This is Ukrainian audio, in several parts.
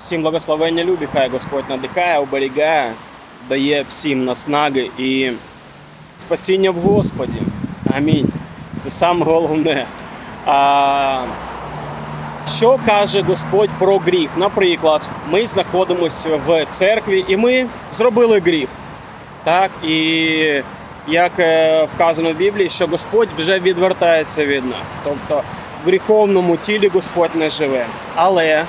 Всім благословення любі, хай Господь надихає, оберігає, дає всім наснаги і спасіння в Господі. Амінь. Це саме головне. А, що каже Господь про гріх? Наприклад, ми знаходимося в церкві і ми зробили гріх. Так, і як е, вказано в Біблії, що Господь вже відвертається від нас. Тобто в гріховному тілі Господь не живе. Але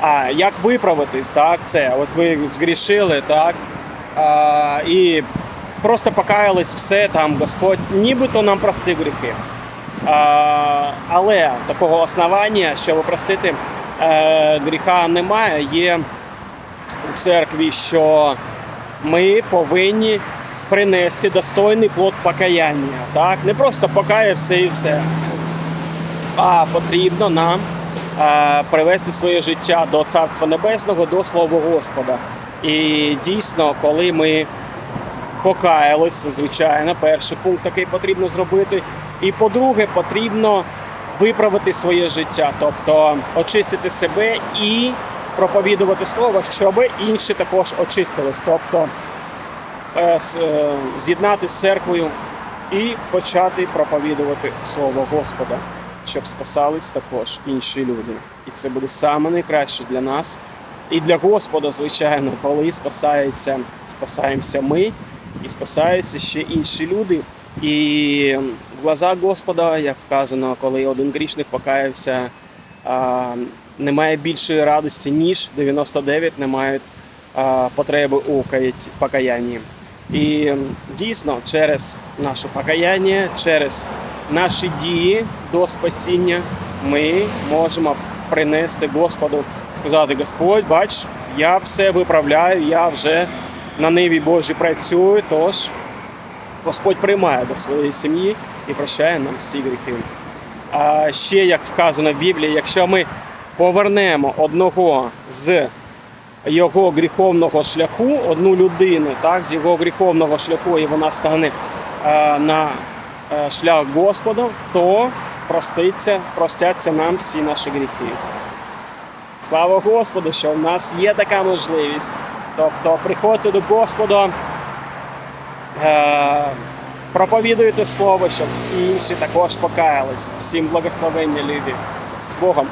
а як виправитись, так, це от ви згрішили, так, а, і просто покаялись, все там Господь нібито нам простив гріхи. А, але такого основання, щоб простити е, гріха немає, є у церкві, що ми повинні принести достойний плод покаяння. Так? Не просто покаявся і все. А потрібно нам привести своє життя до Царства Небесного, до Слова Господа. І дійсно, коли ми покаялись, звичайно, перший пункт такий потрібно зробити. І по-друге, потрібно виправити своє життя, тобто очистити себе і проповідувати слово, щоб інші також очистились. Тобто е, е, з'єднати з церквою і почати проповідувати слово Господа, щоб спасались також інші люди. І це буде саме найкраще для нас і для Господа, звичайно, коли спасається, спасаємося ми і спасаються ще інші люди. І в глазах Господа, як вказано, коли один грішник покаявся, немає більшої радості, ніж 99 не мають потреби у покаянні. І дійсно через наше покаяння, через наші дії до спасіння ми можемо принести Господу, сказати: Господь, бач, я все виправляю, я вже на ниві Божій працюю, тож Господь приймає до своєї сім'ї і прощає нам всі гріхи. А ще як вказано в Біблії, якщо ми повернемо одного з його гріховного шляху, одну людину, так, з його гріховного шляху, і вона стане е, на шлях Господа, то проститься, простяться нам всі наші гріхи. Слава Господу, що в нас є така можливість. Тобто приходьте до Господа, е, проповідуйте слово, щоб всі інші також покаялись. Всім благословення, люди. З Богом!